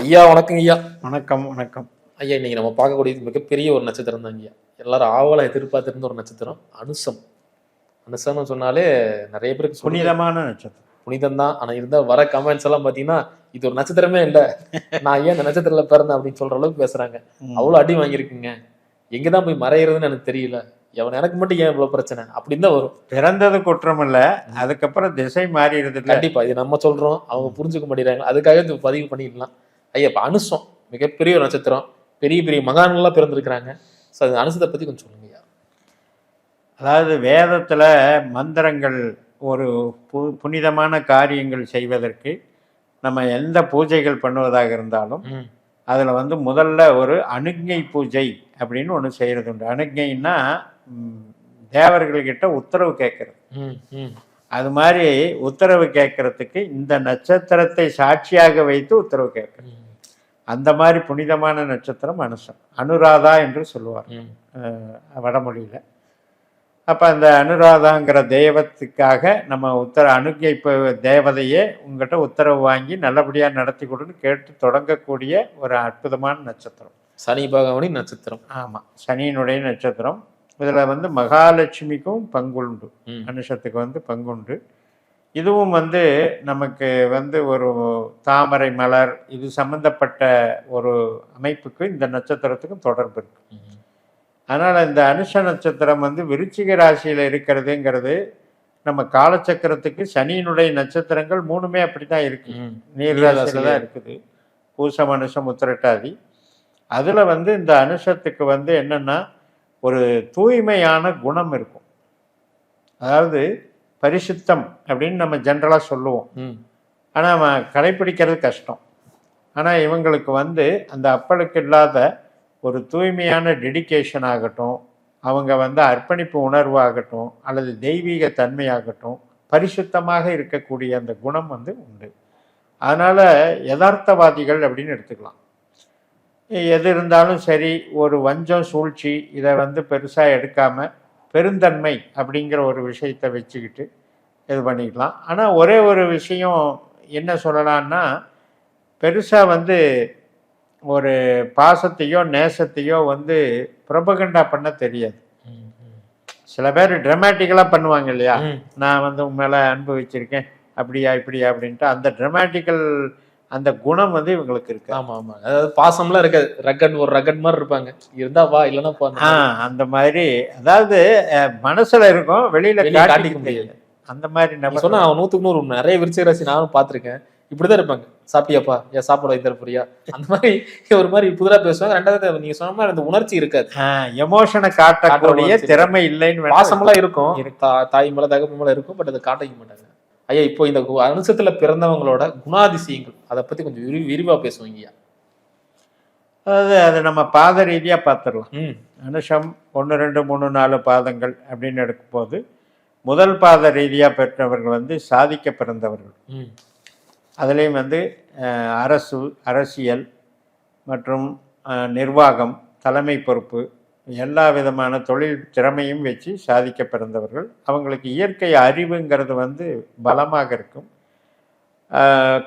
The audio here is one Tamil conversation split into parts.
ஐயா வணக்கம் ஐயா. வணக்கம் வணக்கம். ஐயா இன்னைக்கு நம்ம பார்க்கக்கூடியது மிகப்பெரிய ஒரு நட்சத்திரம் தான் ஐயா. எல்லாரும் ஆவலா எதிர்பார்த்திருந்த ஒரு நட்சத்திரம் அனுசம். அனுசம்னு சொன்னாலே நிறைய பேருக்கு புனித புனிதமான நட்சத்திரம். புனிதம் தான். ஆனா இருந்தா வர கமெண்ட்ஸ் எல்லாம் பாத்தீங்கன்னா இது ஒரு நட்சத்திரமே இல்ல. நான் ஏன் இந்த நட்சத்திரத்துல பிறந்தேன் அப்படின்னு சொல்ற அளவுக்கு பேசுறாங்க. அவ்வளவு அடி வாங்கியிருக்குங்க. எங்கதான் போய் மறையிறதுன்னு எனக்கு தெரியல. எவன் எனக்கு மட்டும் ஏன் இவ்வளவு பிரச்சனை? அப்படின்னு தான் வரும். பிறந்தது குற்றம் இல்ல அதுக்கப்புறம் திசை மாறிடுது கண்டிப்பா இது நம்ம சொல்றோம். அவங்க புரிஞ்சுக்க மாட்டேங்கிறாங்க. அதுக்காக இது பதிவு பண்ணிடலாம். ஐயா இப்ப அனுசம். மிகப்பெரிய ஒரு நட்சத்திரம். பெரிய பெரிய மகான்கள்லாம் பிறந்திருக்கிறாங்க. ஸோ அது அனுசத்தை பத்தி கொஞ்சம் சொல்லுங்க ஐயா. அதாவது வேதத்துல மந்திரங்கள் ஒரு பு புனிதமான காரியங்கள் செய்வதற்கு நம்ம எந்த பூஜைகள் பண்ணுவதாக இருந்தாலும் அதுல வந்து முதல்ல ஒரு அனுக்ஞை பூஜை அப்படின்னு ஒன்று செய்யறது உண்டு. அனுக்ஞைன்னா ம், தேவர்கள்கிட்ட உத்தரவு கேட்கறது. அது மாதிரி உத்தரவு கேட்கறதுக்கு இந்த நட்சத்திரத்தை சாட்சியாக வைத்து உத்தரவு கேட்கறது. அந்த மாதிரி புனிதமான நட்சத்திரம் அனுசம். அனுராதா என்று சொல்லுவார். வடமொழியில். அப்போ அந்த அனுராதாங்கிற தெய்வத்துக்காக நம்ம உத்தர அணுகை இப்போ தேவதையே உங்ககிட்ட உத்தரவு வாங்கி நல்லபடியாக நடத்தி கொடுன்னு கேட்டு தொடங்கக்கூடிய ஒரு அற்புதமான நட்சத்திரம். சனி பகவானி நட்சத்திரம். ஆமாம் சனியினுடைய நட்சத்திரம். இதில் வந்து மகாலட்சுமிக்கும் பங்குண்டு. அனுஷத்துக்கு வந்து பங்குண்டு. இதுவும் வந்து நமக்கு வந்து ஒரு தாமரை மலர் இது சம்பந்தப்பட்ட ஒரு அமைப்புக்கு இந்த நட்சத்திரத்துக்கும் தொடர்பு இருக்கு. அதனால் இந்த அனுஷ நட்சத்திரம் வந்து விருச்சிக ராசியில் இருக்கிறதுங்கிறது நம்ம காலச்சக்கரத்துக்கு சனியினுடைய நட்சத்திரங்கள் மூணுமே அப்படி தான் இருக்கு. ம், நீர் நீர் ராசியில் ராசியில. தான் இருக்குது. பூசம் அனுஷம் உத்திரட்டாதி அதில் வந்து இந்த அனுஷத்துக்கு வந்து என்னன்னா ஒரு தூய்மையான குணம் இருக்கும். அதாவது பரிசுத்தம் அப்படின்னு நம்ம ஜென்ரலாக சொல்லுவோம். ம், ஆனால் அவன் கடைப்பிடிக்கிறது கஷ்டம். ஆனால் இவங்களுக்கு வந்து அந்த அப்பளுக்கு இல்லாத ஒரு தூய்மையான டெடிகேஷன் ஆகட்டும் அவங்க வந்து அர்ப்பணிப்பு உணர்வாகட்டும் அல்லது தெய்வீக தன்மையாகட்டும் பரிசுத்தமாக இருக்கக்கூடிய அந்த குணம் வந்து உண்டு. அதனால் யதார்த்தவாதிகள் அப்படின்னு எடுத்துக்கலாம். எது இருந்தாலும் சரி ஒரு வஞ்சம் சூழ்ச்சி இதை வந்து பெருசாக எடுக்காமல் பெருந்தன்மை அப்படிங்கிற ஒரு விஷயத்தை வச்சுக்கிட்டு இது பண்ணிக்கலாம். ஆனால் ஒரே ஒரு விஷயம் என்ன சொல்லலாம்னா பெருசாக வந்து ஒரு பாசத்தையோ நேசத்தையோ வந்து ப்ரொபகண்டா பண்ண தெரியாது. சில பேர் ட்ரமாட்டிக்கலாக பண்ணுவாங்க இல்லையா? நான் வந்து உன் மேலே அன்பு வச்சிருக்கேன் அப்படியா இப்படியா அப்படின்ட்டு அந்த ட்ரமாட்டிக்கல் அந்த குணம் வந்து இவங்களுக்கு இருக்கு. ஆமா ஆமா. அதாவது பாசம்லாம் இருக்காது. ரக்கட் ஒரு ரக்கட் மாதிரி இருப்பாங்க. இருந்தா வா இல்லைன்னா போ. அந்த ஆ மாதிரி. அந்த மாதிரி. அதாவது மனசுல இருக்கும் வெளியில வெளிய காட்டிக்க முடியாது. அந்த மாதிரி நீ நபர் சொன்னா அவன் நூத்துக்கு நூறு. நிறைய விருச்சிக ராசி நானும் பார்த்திருக்கேன். இப்படிதான் இருப்பாங்க. சாப்பிட்டியாப்பா? ஏன் சாப்பாடு வைத்தர போறியா? அந்த மாதிரி ஒரு மாதிரி புதுரா பேசுவாங்க. ரெண்டாவது நீங்க சொன்ன மாதிரி அந்த உணர்ச்சி இருக்காது. எமோஷனை காட்டக்கூடிய. திறமை இல்லைன்னு பாசமெல்லாம் இருக்கும். தாய் மேல தகப்பு மேல இருக்கும் பட் அதை காட்டிக்க மாட்டாங்க. ஐயா இப்போ இந்த கு- அனுசத்துல பிறந்தவங்களோட குணாதிசயங்கள் அதை பத்தி கொஞ்சம் விரி விரிவா பேசுவீங்க ஐயா. அதாவது அதை நம்ம பாத ரீதியா பார்த்துடலாம் அனுஷம் ஒன்று ரெண்டு மூணு நாலு பாதங்கள் அப்படின்னு எடுக்கும்போது முதல் பாத ரீதியாக பெற்றவர்கள் வந்து சாதிக்க பிறந்தவர்கள். ம். அதுலேயும் வந்து அரசு அரசியல் மற்றும் நிர்வாகம் தலைமை பொறுப்பு எல்லா விதமான தொழில் திறமையும் வச்சு சாதிக்க பிறந்தவர்கள். அவங்களுக்கு இயற்கை அறிவுங்கிறது வந்து பலமாக இருக்கும். அஹ்,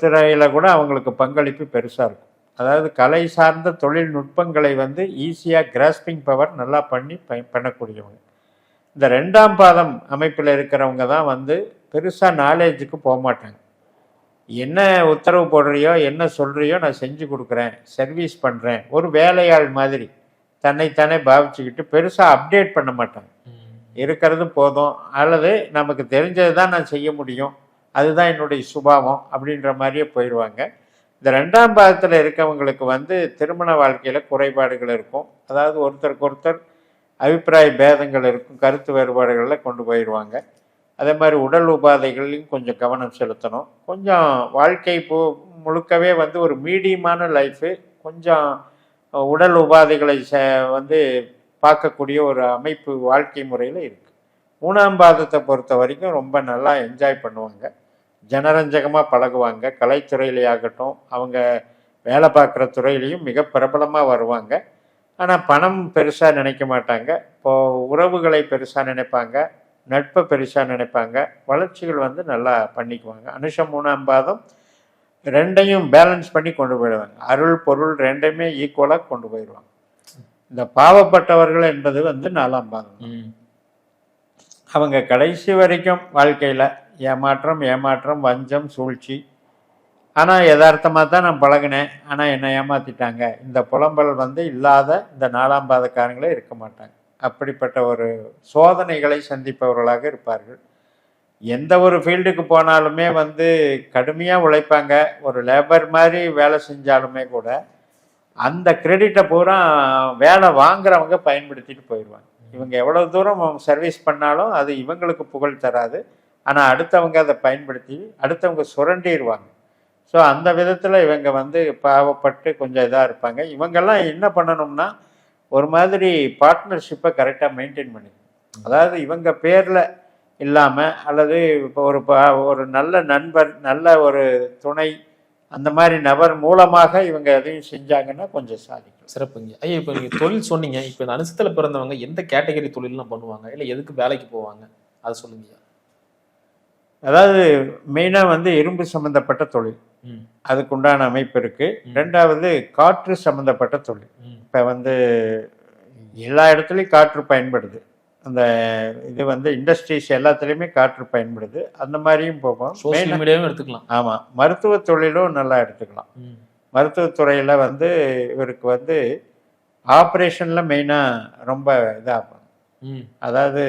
துறையில் கூட அவங்களுக்கு பங்களிப்பு பெருசாக இருக்கும். அதாவது கலை சார்ந்த தொழில்நுட்பங்களை வந்து ஈஸியாக கிராஸ்பிங் பவர் நல்லா பண்ணி ப பண்ணக்கூடியவங்க. இந்த ரெண்டாம் பாதம் அமைப்பில் இருக்கிறவங்க தான் வந்து பெருசாக நாலேஜுக்கு போக மாட்டாங்க. என்ன உத்தரவு போடுறியோ என்ன சொல்கிறியோ நான் செஞ்சு கொடுக்குறேன் சர்வீஸ் பண்ணுறேன் ஒரு வேலையாள் மாதிரி. தன்னைத்தானே பாவிச்சுக்கிட்டு பெருசாக அப்டேட் பண்ண மாட்டாங்க. ம். இருக்கிறது போதும். அல்லது நமக்கு தெரிஞ்சது தான் நான் செய்ய முடியும். அதுதான் என்னுடைய சுபாவம் அப்படின்ற மாதிரியே போயிடுவாங்க இந்த ரெண்டாம் பாகத்தில் இருக்கவங்களுக்கு வந்து திருமண வாழ்க்கையில் குறைபாடுகள் இருக்கும். அதாவது ஒருத்தருக்கு ஒருத்தர் அபிப்பிராய பேதங்கள் இருக்கும். கருத்து வேறுபாடுகளில் கொண்டு போயிடுவாங்க அதே மாதிரி உடல் உபாதைகளையும் கொஞ்சம் கவனம் செலுத்தணும். கொஞ்சம் வாழ்க்கை போ முழுக்கவே வந்து ஒரு மீடியமான லைஃபு கொஞ்சம் உடல் உபாதைகளை ச வந்து பார்க்கக்கூடிய ஒரு அமைப்பு வாழ்க்கை முறையில் இருக்குது மூணாம் பாதத்தை பொறுத்த வரைக்கும் ரொம்ப நல்லா என்ஜாய் பண்ணுவாங்க. ஜனரஞ்சகமாக பழகுவாங்க. கலைத்துறையிலே ஆகட்டும் அவங்க வேலை பார்க்குற துறையிலையும் மிக பிரபலமாக வருவாங்க. ஆனால் பணம் பெருசாக நினைக்க மாட்டாங்க. இப்போது உறவுகளை பெருசாக நினைப்பாங்க நட்பை பெருசாக நினைப்பாங்க வளர்ச்சிகள் வந்து நல்லா பண்ணிக்குவாங்க. அனுஷம் மூணாம் பாதம் ரெண்டையும் பேலன்ஸ் பண்ணி கொண்டு போயிடுவாங்க. அருள் பொருள் ரெண்டையுமே ஈக்குவலாக கொண்டு போயிடுவாங்க. இந்த பாவப்பட்டவர்கள் என்பது வந்து நாலாம் பாதம் ம். அவங்க கடைசி வரைக்கும் வாழ்க்கையில் ஏமாற்றம் ஏமாற்றம் வஞ்சம் சூழ்ச்சி. ஆனால் யதார்த்தமாக தான் நான் பழகினேன். ஆனால் என்னை ஏமாற்றிட்டாங்க இந்த புலம்பல் வந்து இல்லாத இந்த நாலாம் பாதக்காரங்களே இருக்க மாட்டாங்க. அப்படிப்பட்ட ஒரு சோதனைகளை சந்திப்பவர்களாக இருப்பார்கள். எந்த ஒரு ஃபீல்டுக்கு போனாலுமே வந்து கடுமையாக உழைப்பாங்க. ஒரு லேபர் மாதிரி வேலை செஞ்சாலுமே கூட அந்த கிரெடிட்டை பூரா வேலை வாங்குறவங்க பயன்படுத்திட்டு போயிடுவாங்க. இவங்க எவ்வளவு தூரம் சர்வீஸ் பண்ணாலும் அது இவங்களுக்கு புகழ் தராது. ஆனால் அடுத்தவங்க அதை பயன்படுத்தி அடுத்தவங்க சுரண்டிடுவாங்க. ஸோ அந்த விதத்தில் இவங்க வந்து பாவப்பட்டு கொஞ்சம் இதாக இருப்பாங்க. இவங்கெல்லாம் என்ன பண்ணணும்னா ஒரு மாதிரி பார்ட்னர்ஷிப்பை கரெக்டாக மெயின்டைன் பண்ணி அதாவது இவங்க பேரில் இல்லாமல் அல்லது இப்போ ஒரு ப- ஒரு நல்ல நண்பர் நல்ல ஒரு துணை அந்த மாதிரி நபர் மூலமாக இவங்க எதையும் செஞ்சாங்கன்னா கொஞ்சம் சாதிக்கும். சிறப்புங்க. ஐயா இப்போ நீங்க தொழில் சொன்னீங்க. இப்போ இந்த அனுசத்துல பிறந்தவங்க எந்த கேட்டகரி தொழில்லாம் பண்ணுவாங்க? இல்லை எதுக்கு வேலைக்கு போவாங்க? அதை சொல்லுங்க அதாவது மெயினாக வந்து இரும்பு சம்மந்தப்பட்ட தொழில். அதுக்குண்டான அமைப்பு இருக்கு. ம். ரெண்டாவது காற்று சம்மந்தப்பட்ட தொழில். இப்போ வந்து எல்லா இடத்துலையும் காற்று பயன்படுது. அந்த இது வந்து இண்டஸ்ட்ரீஸ் எல்லாத்துலேயுமே காற்று பயன்படுது. அந்த மாதிரியும் போகும். சோசியல் மீடியாவும் எடுத்துக்கலாம். ஆமாம் மருத்துவ தொழிலும் நல்லா எடுத்துக்கலாம். மருத்துவத்துறையில் வந்து இவருக்கு வந்து ஆப்ரேஷனில் மெயினாக ரொம்ப இதாகும். அதாவது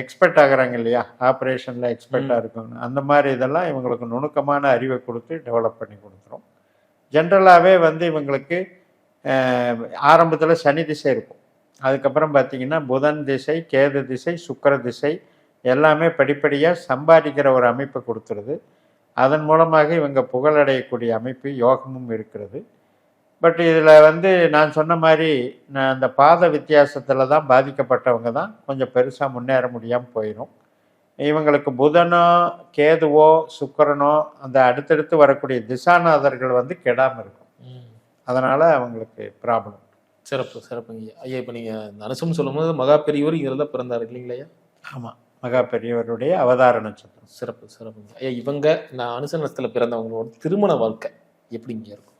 எக்ஸ்பர்ட் ஆகுறாங்க இல்லையா? ஆப்ரேஷனில் எக்ஸ்பர்ட்டாக இருக்கணும் அந்த மாதிரி இதெல்லாம் இவங்களுக்கு நுணுக்கமான அறிவை கொடுத்து டெவலப் பண்ணி கொடுத்துரும். ஜென்ரலாகவே வந்து இவங்களுக்கு ஆரம்பத்தில் சனி திசை இருக்கும். அதுக்கப்புறம் பார்த்தீங்கன்னா புதன் திசை கேது திசை சுக்கிர திசை எல்லாமே படிப்படியாக சம்பாதிக்கிற ஒரு அமைப்பை கொடுத்துருது. அதன் மூலமாக இவங்க புகழடையக்கூடிய அமைப்பு யோகமும் இருக்கிறது. பட் இதில் வந்து நான் சொன்ன மாதிரி நான் அந்த பாத வித்தியாசத்தில் தான் பாதிக்கப்பட்டவங்க தான் கொஞ்சம் பெருசாக முன்னேற முடியாமல் போயிடும் இவங்களுக்கு புதனோ கேதுவோ சுக்கிரனோ அந்த அடுத்தடுத்து வரக்கூடிய திசாநாதர்கள் வந்து கெடாமல் இருக்கும். அதனால் அவங்களுக்கு ப்ராப்ளம் சிறப்பு சிறப்புங்க ஐயா இப்போ நீங்க இந்த அனுசம் சொல்லும்போது மகா பெரியவர் தான் பிறந்தாரு இல்லைங்களா ஐயா? ஆமாம் மகா பெரியவருடைய அவதார நட்சத்திரம் சிறப்பு சிறப்புங்க ஐயா இவங்க இந்த அனுசனத்தில் பிறந்தவங்களோட திருமண வாழ்க்கை எப்படிங்க இருக்கும்?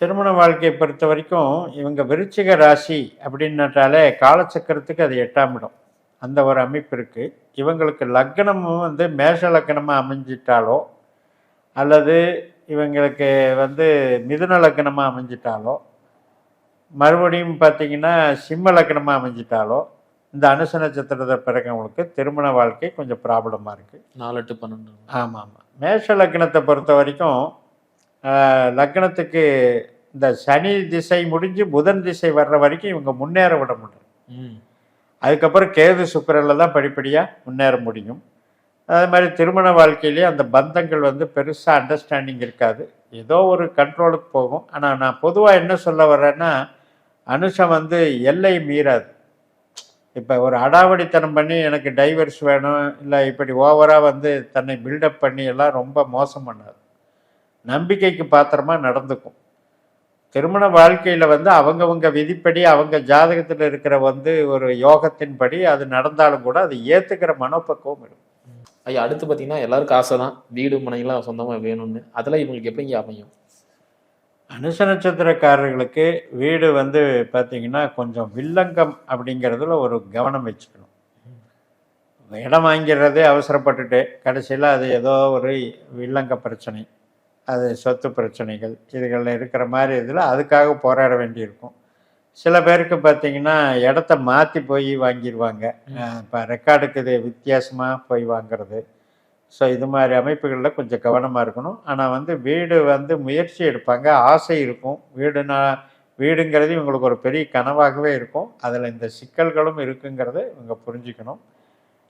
திருமண வாழ்க்கையை பொறுத்த வரைக்கும் இவங்க விருச்சிக ராசி அப்படின்னாலே காலச்சக்கரத்துக்கு அது எட்டாம் இடம். அந்த ஒரு அமைப்பு இருக்குது இவங்களுக்கு லக்னமும் வந்து மேஷ லக்னமாக அமைஞ்சிட்டாலோ அல்லது இவங்களுக்கு வந்து மிதுன லக்னமாக அமைஞ்சிட்டாலோ மறுபடியும் பார்த்தீங்கன்னா சிம்ம லக்னமாக அமைஞ்சிட்டாலோ இந்த அனுச நட்சத்திரத்தை பிறக்கவங்களுக்கு திருமண வாழ்க்கை கொஞ்சம் ப்ராப்ளமாக இருக்குது நாலு எட்டு பன்னெண்டு. ஆமாம் ஆமாம் மேஷ லக்னத்தை பொறுத்த வரைக்கும் ஆஹ், லக்னத்துக்கு இந்த சனி திசை முடிஞ்சு புதன் திசை வர்ற வரைக்கும் இவங்க முன்னேற விட முடியும். ம். அதுக்கப்புறம் கேது சுக்கிரனில் தான் படிப்படியாக முன்னேற முடியும். அதே மாதிரி திருமண வாழ்க்கையிலேயே அந்த பந்தங்கள் வந்து பெருசாக அண்டர்ஸ்டாண்டிங் இருக்காது. ஏதோ ஒரு கண்ட்ரோலுக்கு போகும். ஆனால் நான் பொதுவாக என்ன சொல்ல வர்றேன்னா அனுஷம் வந்து எல்லை மீறாது. இப்போ ஒரு அடாவடித்தனம் பண்ணி எனக்கு டைவர்ஸ் வேணும். இல்லை இப்படி ஓவராக வந்து தன்னை பில்டப் பண்ணி எல்லாம் ரொம்ப மோசம் பண்ணாது நம்பிக்கைக்கு பாத்திரமாக நடந்துக்கும். திருமண வாழ்க்கையில் வந்து அவங்கவங்க விதிப்படி அவங்க ஜாதகத்தில் இருக்கிற வந்து ஒரு யோகத்தின்படி அது நடந்தாலும் கூட அது ஏற்றுக்கிற மனப்பக்குவம் இருக்கும் ஐயா அடுத்து பார்த்தீங்கன்னா எல்லாருக்கும் ஆசை தான். வீடு மனையெல்லாம் சொந்தமாக வேணும்னு. அதெல்லாம் இவங்களுக்கு எப்படிங்க அமையும்? அனுச நட்சத்திரக்காரர்களுக்கு வீடு வந்து பார்த்தீங்கன்னா கொஞ்சம் வில்லங்கம் அப்படிங்கிறதுல ஒரு கவனம் வச்சுக்கணும். இடம் வாங்கிறதே அவசரப்பட்டுட்டு கடைசியில் அது ஏதோ ஒரு வில்லங்க பிரச்சனை அது சொத்து பிரச்சனைகள் இதுகளில் இருக்கிற மாதிரி இதில் அதுக்காக போராட வேண்டியிருக்கும். சில பேருக்கு பார்த்தீங்கன்னா இடத்த மாற்றி போய் வாங்கிடுவாங்க இப்போ ரெக்கார்டுக்கு இது வித்தியாசமாக போய் வாங்குறது. ஸோ இது மாதிரி அமைப்புகளில் கொஞ்சம் கவனமாக இருக்கணும். ஆனால் வந்து வீடு வந்து முயற்சி எடுப்பாங்க. ஆசை இருக்கும். வீடுனா வீடுங்கிறது இவங்களுக்கு ஒரு பெரிய கனவாகவே இருக்கும். அதில் இந்த சிக்கல்களும் இருக்குங்கிறத இவங்க புரிஞ்சுக்கணும்.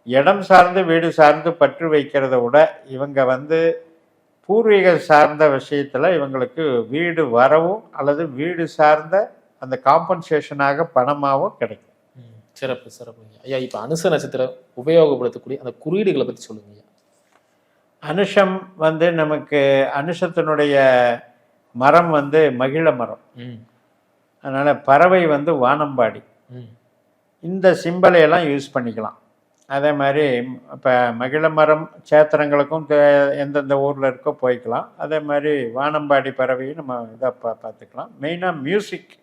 இடம் சார்ந்து வீடு சார்ந்து பற்று வைக்கிறத விட இவங்க வந்து பூர்வீக சார்ந்த விஷயத்தில் இவங்களுக்கு வீடு வரவும் அல்லது வீடு சார்ந்த அந்த காம்பன்சேஷனாக பணமாகவும் கிடைக்கும். சிறப்பு சிறப்பு சிறப்புங்க. ஐயா இப்போ அனுச நட்சத்திரம் உபயோகப்படுத்தக்கூடிய அந்த குறியீடுகளை பற்றி சொல்லுங்க ஐயா. அனுஷம் வந்து நமக்கு அனுஷத்தினுடைய மரம் வந்து மகிழ மரம். ம். அதனால் பறவை வந்து வானம்பாடி. இந்த சிம்பலை எல்லாம் யூஸ் பண்ணிக்கலாம். அதே மாதிரி இப்போ மகிழ மரம் சேத்திரங்களுக்கும் எந்தெந்த ஊரில் இருக்கோ போய்க்கலாம். அதே மாதிரி வானம்பாடி பறவையும் நம்ம இதை பா பார்த்துக்கலாம் மெயினாக மியூசிக்.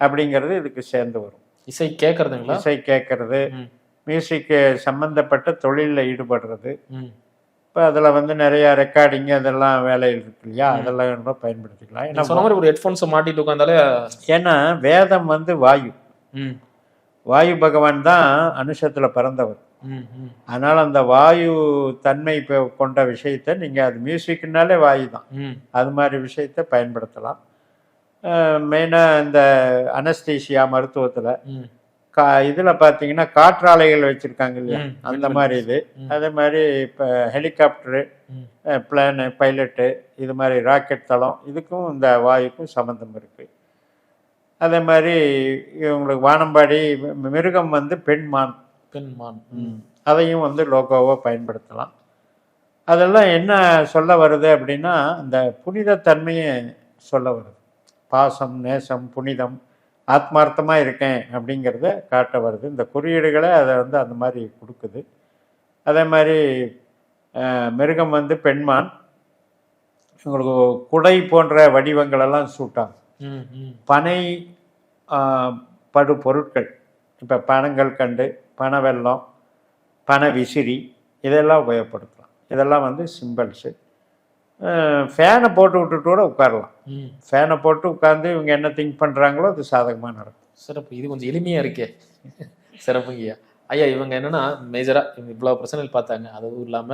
அப்படிங்கிறது இதுக்கு சேர்ந்து வரும். இசை கேட்கறதுங்களா இசை கேட்கறது. மியூசிக்கு சம்மந்தப்பட்ட தொழிலில் ஈடுபடுறது. இப்போ அதில் வந்து நிறைய ரெக்கார்டிங் அதெல்லாம் வேலைகள் இருக்கு இல்லையா? அதெல்லாம் கூட பயன்படுத்திக்கலாம். ஏன்னா சொன்ன மாதிரி ஒரு ஹெட்ஃபோன்ஸை மாட்டிட்டு உட்காந்தாலே ஏன்னா வேதம் வந்து வாயு. ம். வாயு பகவான் தான் அனுஷத்தில் பிறந்தவர். ம் ம். அதனால் அந்த வாயு தன்மை இப்போ கொண்ட விஷயத்தை நீங்கள் அது மியூசிக்னாலே வாயு தான். ம். அது மாதிரி விஷயத்தை பயன்படுத்தலாம். மெயினாக இந்த அனஸ்தீசியா மருத்துவத்தில் ம். கா இதில் பார்த்தீங்கன்னா காற்றாலைகள் வச்சுருக்காங்க இல்லையா. அந்த மாதிரி இது. அதே மாதிரி இப்போ ஹெலிகாப்டரு. பிளானு பைலட்டு இது மாதிரி ராக்கெட் தளம் இதுக்கும் இந்த வாயுக்கும் சம்மந்தம் இருக்குது அதே மாதிரி இவங்களுக்கு வானம்பாடி மிருகம் வந்து பெண்மான் பெண் மான். ம். அதையும் வந்து லோகோவாக பயன்படுத்தலாம். அதெல்லாம் என்ன சொல்ல வருது அப்படின்னா இந்த புனிதத்தன்மையை சொல்ல வருது. பாசம் நேசம் புனிதம் ஆத்மார்த்தமாக இருக்கேன் அப்படிங்கிறத காட்ட வருது. இந்த குறியீடுகளை அதை வந்து அந்த மாதிரி கொடுக்குது. அதே மாதிரி மிருகம் வந்து பெண்மான். உங்களுக்கு குடை போன்ற வடிவங்கள் எல்லாம் சூட்டாகும் ம் ம். பனை படு பொருட்கள். இப்போ பனங்கள் கண்டு பனை வெல்லம் பனை விசிறி இதெல்லாம் உபயோகப்படுத்தலாம். இதெல்லாம் வந்து சிம்பிள்ஸு ஃபேனை போட்டு விட்டுட்டு கூட உட்காரலாம். ஃபேனை போட்டு உட்காந்து இவங்க என்ன திங்க் பண்ணுறாங்களோ அது சாதகமாக நடக்கும். சிறப்பு. இது கொஞ்சம் எளிமையா இருக்கே. சிறப்புங்கய்யா ஐயா. இவங்க என்னன்னா மேஜரா இவங்க இவ்வளவு பிரச்சனைகள் பார்த்தாங்க. அதுவும் இல்லாம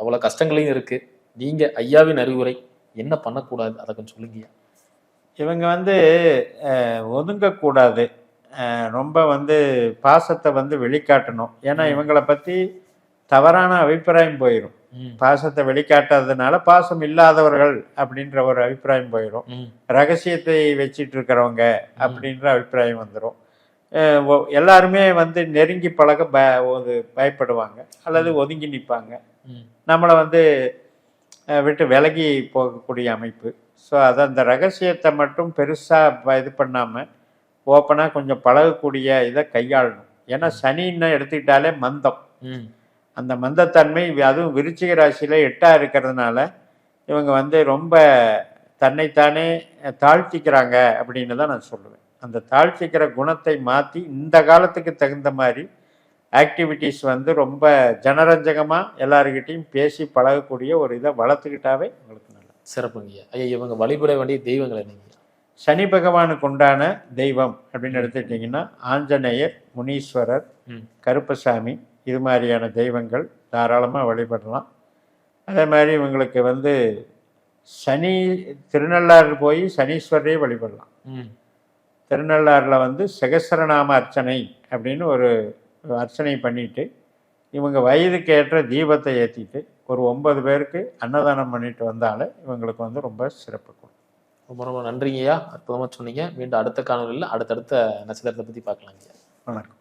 அவ்வளவு கஷ்டங்களையும் இருக்கு. நீங்க ஐயாவின் அறிவுரை என்ன பண்ணக்கூடாது? அதை கொஞ்சம் சொல்லுங்கய்யா. இவங்க வந்து ஒதுங்கக்கூடாது. ரொம்ப வந்து பாசத்தை வந்து வெளிக்காட்டணும். ஏன்னா இவங்களை பற்றி தவறான அபிப்பிராயம் போயிடும் பாசத்தை வெளிக்காட்டாததுனால பாசம் இல்லாதவர்கள் அப்படின்ற ஒரு அபிப்பிராயம் போயிடும் ரகசியத்தை வச்சிட்டு இருக்கிறவங்க அப்படின்ற அபிப்பிராயம் வந்துடும் எல்லாருமே வந்து நெருங்கி பழக ப ஒரு பயப்படுவாங்க. அல்லது ஒதுங்கி நிற்பாங்க நம்மளை வந்து விட்டு விலகி போகக்கூடிய அமைப்பு. ஸோ அதை அந்த ரகசியத்தை மட்டும் பெருசாக இது பண்ணாமல் ஓப்பனாக கொஞ்சம் பழகக்கூடிய இதை கையாளணும். ஏன்னா சனின்னு எடுத்துக்கிட்டாலே மந்தம். அந்த மந்தத்தன்மை அதுவும் விருச்சிக ராசியில் எட்டாக இருக்கிறதுனால இவங்க வந்து ரொம்ப தன்னைத்தானே தாழ்த்திக்கிறாங்க அப்படின்னு தான் நான் சொல்லுவேன். அந்த தாழ்த்திக்கிற குணத்தை மாற்றி இந்த காலத்துக்கு தகுந்த மாதிரி ஆக்டிவிட்டீஸ் வந்து ரொம்ப ஜனரஞ்சகமாக எல்லாருக்கிட்டையும் பேசி பழகக்கூடிய ஒரு இதை வளர்த்துக்கிட்டாவே உங்களுக்கு நல்லது. சிறப்புங்கய்யா ஐயா. இவங்க வழிபட வேண்டிய தெய்வங்களை நீங்க சனி பகவானுக்கு உண்டான தெய்வம் அப்படின்னு எடுத்துக்கிட்டிங்கன்னா ஆஞ்சநேயர் முனீஸ்வரர் கருப்பசாமி இது மாதிரியான தெய்வங்கள் தாராளமாக வழிபடலாம். அதே மாதிரி இவங்களுக்கு வந்து சனி திருநள்ளாறு போய் சனீஸ்வரரே வழிபடலாம். திருநள்ளாறில் வந்து சகஸ்ரநாம அர்ச்சனை அப்படின்னு ஒரு அர்ச்சனை பண்ணிட்டு இவங்க வயதுக்கு ஏற்ற தீபத்தை ஏற்றிட்டு ஒரு ஒன்பது பேருக்கு அன்னதானம் பண்ணிட்டு வந்தாலே இவங்களுக்கு வந்து ரொம்ப சிறப்பு கொடுக்கும். ரொம்ப ரொம்ப நன்றிங்கய்யா. அற்புதமா சொன்னீங்க. மீண்டும் அடுத்த காணொலியில் அடுத்தடுத்த நட்சத்திரத்தை பத்தி பார்க்கலாங்கய்யா. வணக்கம்.